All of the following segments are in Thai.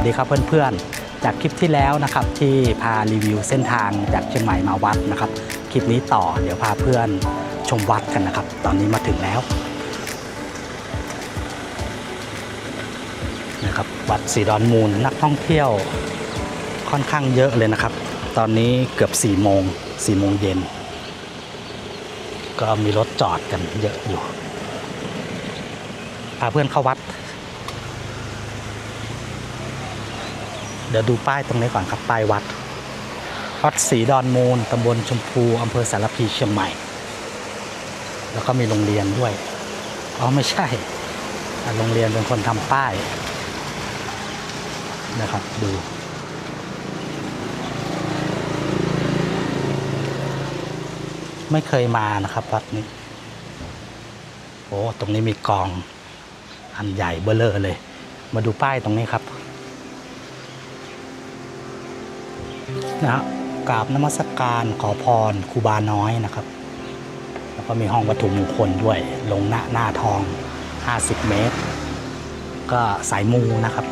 วัสดีครับเพื่อนๆ จากคลิปที่แล้วนะครับที่พารีวิวเส้นทางจากเชียงใหม่มาวัดนะครับ คลิปนี้ต่อเดี๋ยวพาเพื่อนชมวัดกันนะครับ ตอนนี้มาถึงแล้วนะครับวัดศรีดอนมูลนักท่องเที่ยวค่อนข้างเยอะเลยนะครับ ตอนนี้เกือบ4ี่โมงสี่โมงเย็น ก็มีรถจอดกันเยอะอยู่พาเพื่อนเข้าวัด เดี๋ยวดูป้ายตรงนี้ก่อนครับป้ายวัดวัดศรีดอนมูลตำบลชมพูอำเภอสารพีเชียงใหม่ แล้วก็มีโรงเรียนด้วยอ๋อไม่ใช่โรงเรียนเป็นคนทำป้ายนะครับดูไม่เคยมานะครับวัดนี้ โอ้ ตรงนี้มีกอง อันใหญ่เบ้อเลอเลย มาดูป้ายตรงนี้ครับ นะฮะกราบนมัสการขอพรครูบาน้อยนะครับ แล้วก็มีห้องวัตถุมงคลด้วย ลงหน้าหน้าทอง 50 เมตร ก็สายมูนะครับ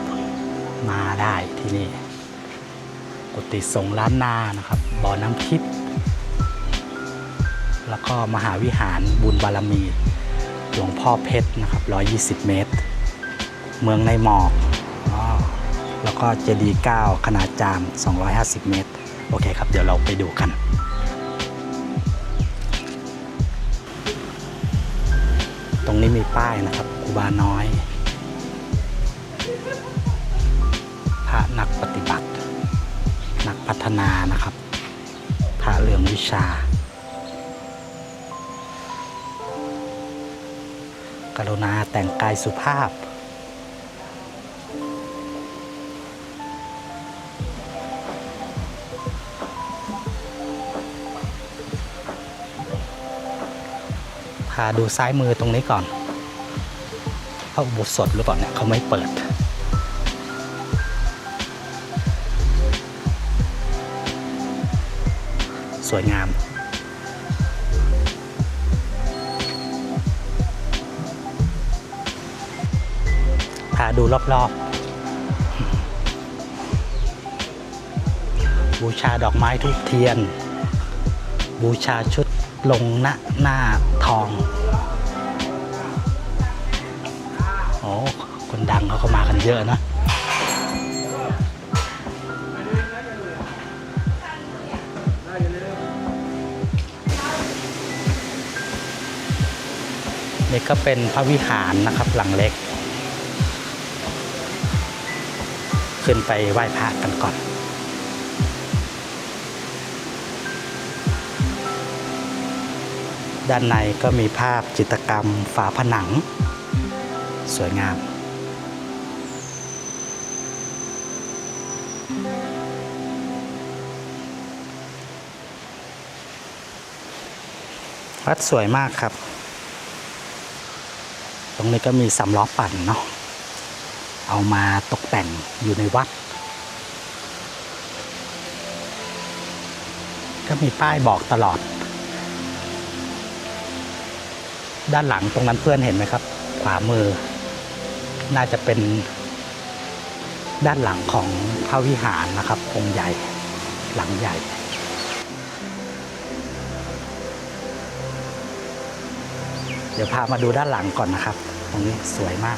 มาได้ที่นี่ กุฏิสงล้านนานะครับบ่อน้ำทิพย์แล้วก็มหาวิหารบุญบารมีหลวงพ่อเพชรนะครับ 120 เมตร เมืองในหมอกแล้วก็เจดีย์9ขนาดจาม 250 เมตร โอเคครับ เดี๋ยวเราไปดูกันตรงนี้มีป้ายนะครับครูบาน้อย พระนักปฏิบัติ นักพัฒนานะครับ พระเรืองวิชา กรุณาแต่งกายสุภาพาดูซ้ายมือตรงนี้ก่อนพระอุโบสถหรือเปล่าเนี่ยเขาไม่เปิด สวยงามพาดูรอบๆ บูชาดอกไม้ทุกเทียน บูชาชุดลงหน้าหน้า ทองโอ้คนดังเขาก็มากันเยอะนะนี่ก็เป็นพระวิหารนะครับหลังเล็ก ขึ้นไปไหว้พระกันก่อน ด้านในก็มีภาพจิตรกรรมฝาผนัง สวยงาม วัดสวยมากครับ ตรงนี้ก็มีสำล้อปั่นเนาะเอามาตกแต่งอยู่ในวัด ก็มีป้ายบอกตลอด ด้านหลังตรงนั้นเพื่อนเห็นไหมครับ ขวามือ น่าจะเป็นด้านหลังของพระวิหารนะครับองค์ใหญ่หลังใหญ่ เดี๋ยวพามาดูด้านหลังก่อนนะครับ ตรงนี้สวยมาก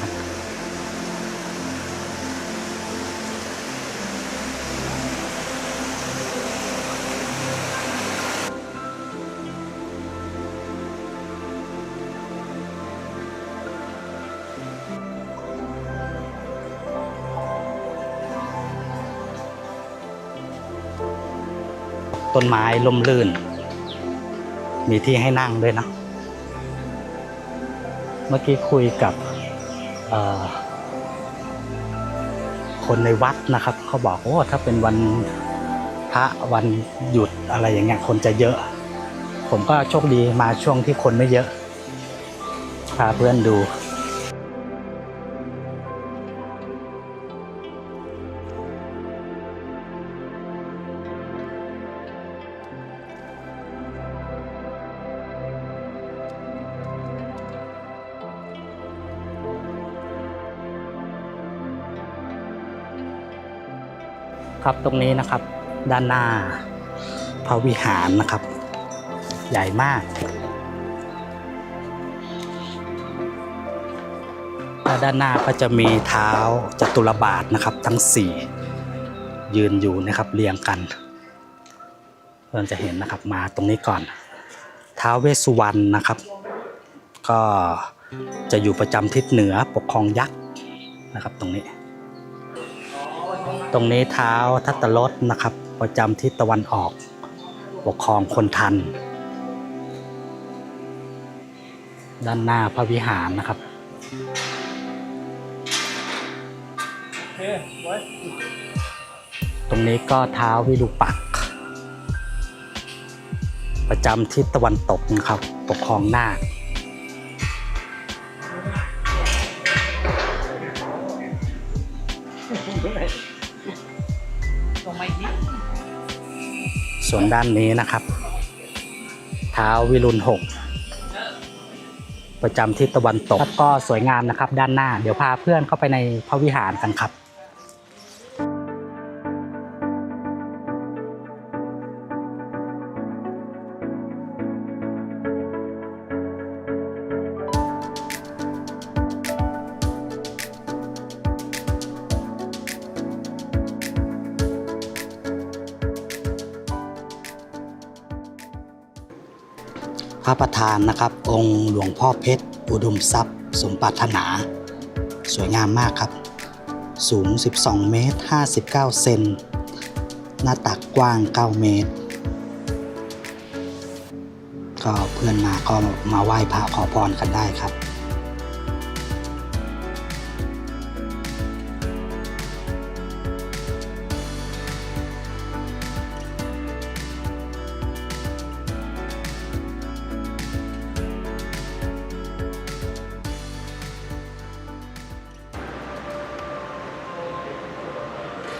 ต้นไม้ล่มลื่น มีที่ให้นั่งด้วยนะเมื่อกี้คุยกับคนในวัดนะครับ เขาบอกโอ้ถ้าเป็นวันพระวันหยุดอะไรอย่างเงี้ยคนจะเยอะ ผมก็โชคดีมาช่วงที่คนไม่เยอะพาเพื่อนดู ครับตรงนี้นะครับ ด้านหน้าพระวิหารนะครับ ใหญ่มากและด้านหน้าก็จะมีเท้าจตุรบาทนะครับ ทั้งสี่ยืนอยู่นะครับเรียงกันเราจะเห็นนะครับมาตรงนี้ก่อนท้าวเวสสุวรรณนะครับ ก็จะอยู่ประจำทิศเหนือปกครองยักษ์นะครับตรงนี้ ตรงนี้เท้าทัตตรสนะครับ ประจำทิศตะวันออกปกครองคนทัน ด้านหน้าพระวิหารนะครับตรงนี้ก็เท้าวิรูปักษ์ประจำทิศตะวันตกนะครับ ปกครองนาค ส่วนด้านนี้นะครับเท้าวิรุณหกประจำทิศตะวันตกแล้วก็สวยงามนะครับ ด้านหน้า เดี๋ยวพาเพื่อนเข้าไปในพระวิหารกันครับ พระประธานนะครับ องค์หลวงพ่อเพชร อุดมทรัพย์ สมปรารถนา สวยงามมากครับ สูง 12 เมตร 59 เซน หน้าตักกว้าง 9 เมตร ก็เพื่อนมาก็มาไหว้พระขอพรกันได้ครับ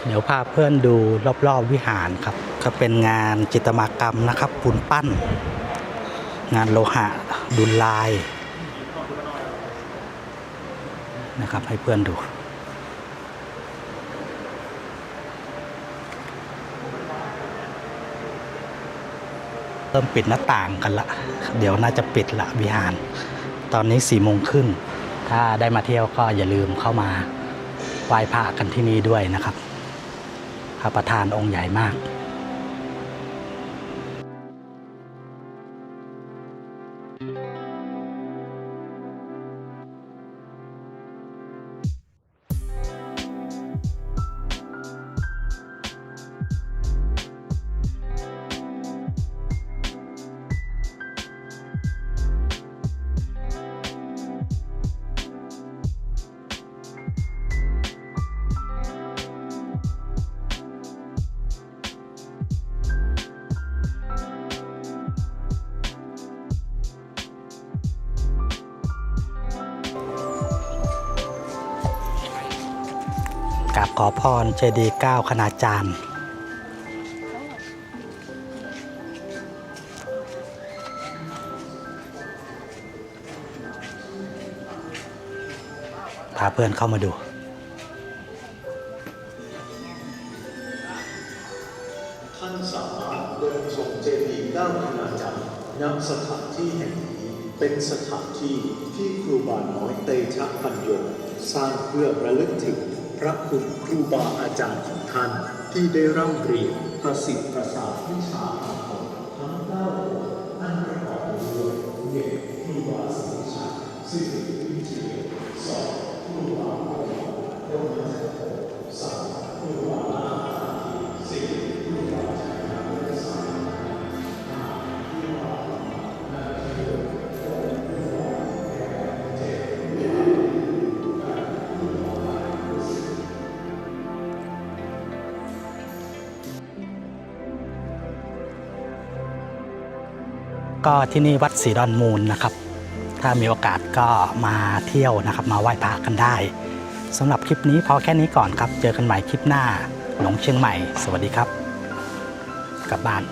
เดี๋ยวพาเพื่อนดูรอบๆวิหารครับ ก็เป็นงานจิตรมากรรมนะครับปูนปั้น งานโลหะดุลลายนะครับให้เพื่อนดูเริ่มปิดหน้าต่างกันละ เดี๋ยวน่าจะปิดละวิหาร ตอนนี้สี่โมงครึ่ง ถ้าได้มาเที่ยวก็อย่าลืมเข้ามาไหว้พระกันที่นี่ด้วยนะครับ พระประธานองค์ใหญ่มาก กับขอพรเจดีย์เก้าคณาจารย์พาเพื่อนเข้ามาดูท่านสามารถเดินชมเจดีย์เก้าขนาดจักรณสถานที่แห่งนี้เป็นสถานที่ที่ครูบาน้อยเตชะปัญโยสร้างเพื่อระลึกถึง พระคุณครูบาอาจารย์ของท่าน ที่ได้ร่ำเรียนประสิทธิ์ประสาทวิชาอาคมทั้งเก้าองค์อันประกอบไปด้วยหนึ่งครูบาสิริชาสิริวิจิตรสองครูบาโอมโรมั ก็ที่นี่วัดศรีดอนมูลนะครับ ถ้ามีโอกาสก็มาเที่ยวนะครับ มาไหว้พระกันได้สำหรับคลิปนี้พอแค่นี้ก่อนครับ เจอกันใหม่คลิปหน้า หลงเชียงใหม่ สวัสดีครับ กลับบ้าน